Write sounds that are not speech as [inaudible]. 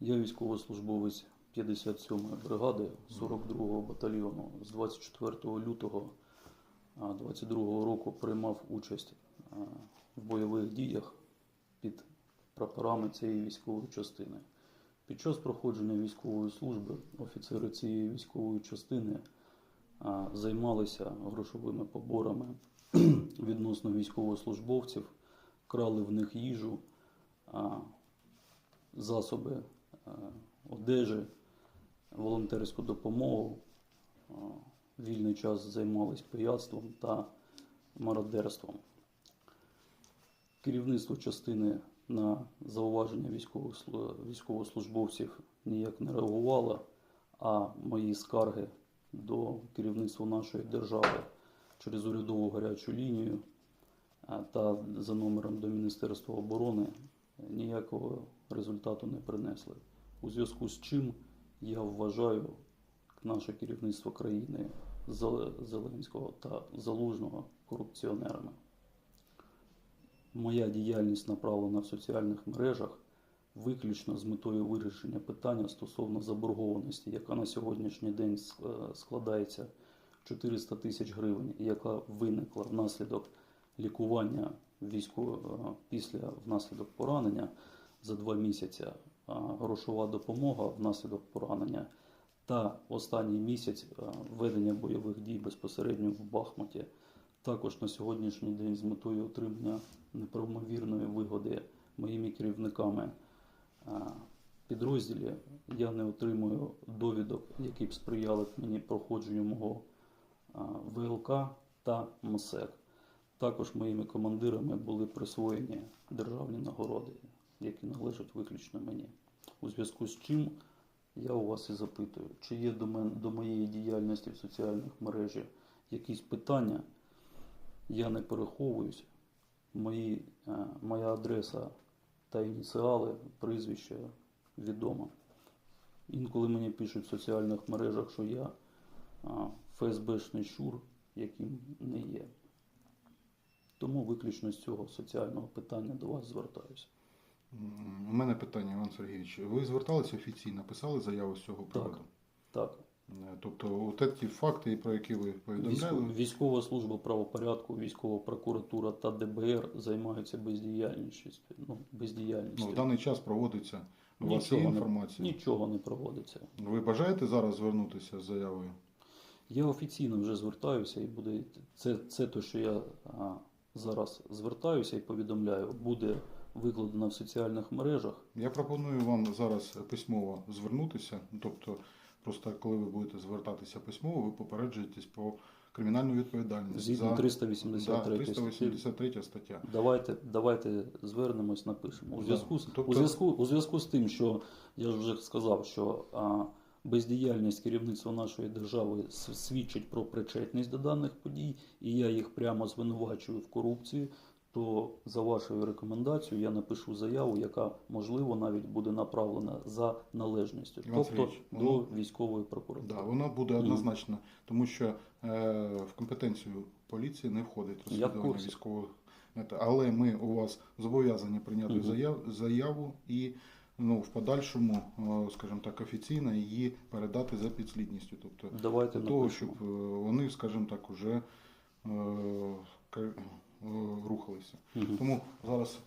Я військовослужбовець 57-ї бригади 42-го батальйону. З 24 лютого 22-го року приймав участь в бойових діях під прапорами цієї військової частини. Під час проходження військової служби офіцери цієї військової частини займалися грошовими поборами [clears throat] відносно військовослужбовців, крали в них їжу, засоби е, одежі, волонтерську допомогу. Е, Вільний час займались пияцтвом та мародерством. Керівництво частини на зауваження військовослужбовців ніяк не реагувало, а мої скарги до керівництва нашої держави через урядову гарячу лінію та за номером до Міністерства оборони ніякого результату не принесли. У зв'язку з чим я вважаю наше керівництво країни Зеленського та Залужного корупціонерами. Моя діяльність направлена в соціальних мережах виключно з метою вирішення питання стосовно заборгованості, яка на сьогоднішній день складається 400 тисяч гривень, яка виникла внаслідок лікування військового після внаслідок поранення за два місяці, грошова допомога внаслідок поранення та останній місяць а, ведення бойових дій безпосередньо в Бахмуті. Також на сьогоднішній день з метою отримання неправомірної вигоди моїми керівниками підрозділі я не отримую довідок, які б сприяли мені проходженню мого ВЛК та МСЕК. Також моїми командирами були присвоєні державні нагороди, які належать виключно мені. У зв'язку з чим я у вас і запитую, чи є до, мен, до моєї діяльності в соціальних мережі якісь питання, я не переховуюсь. Мої, е, моя адреса та ініціали, прізвище відомо. Інколи мені пишуть в соціальних мережах, що я ФСБшний щур, яким не є. Тому виключно з цього соціального питання до вас звертаюся. У мене питання, Іван Сергійович. Ви зверталися офіційно, писали заяву з цього приводу? Так, Е, Тобто, от ті факти, про які ви повідомляли, Військова служба правопорядку, військова прокуратура та ДБР займаються бездіяльністю. Ну, бездіяльністю. ну, в даний час проводиться. У вас є не, інформація? нічого не проводиться. Ви бажаєте зараз звернутися з заявою? Я офіційно вже звертаюся і буде це, це те, що я зараз звертаюся і повідомляю, буде викладено в соціальних мережах. Я пропоную вам зараз письмово звернутися. Тобто, просто коли ви будете звертатися письмово, ви попереджуєтесь по кримінальну відповідальність. Згідно за 383 да, 383 стаття. Давайте, давайте звернемось, напишемо. У зв'язку, Тобто- у, зв'язку, у зв'язку з тим, що я ж вже сказав, що а, бездіяльність керівництва нашої держави свідчить про причетність до даних подій, і я їх прямо звинувачую в корупції, то за вашою рекомендацією я напишу заяву, яка можливо навіть буде направлена за належністю, тобто Сергійович, до військової прокуратури. Да, вона буде однозначно, тому що е, в компетенцію поліції не входить розслідування військових. Але ми у вас зобов'язані прийняти Мгм. заяв, заяву і ну, в подальшому, е, скажімо так, офіційно її передати за підслідністю. Тобто Давайте для того, напишемо. щоб е, вони, скажімо так, уже е, рухалися. Угу. Тому зараз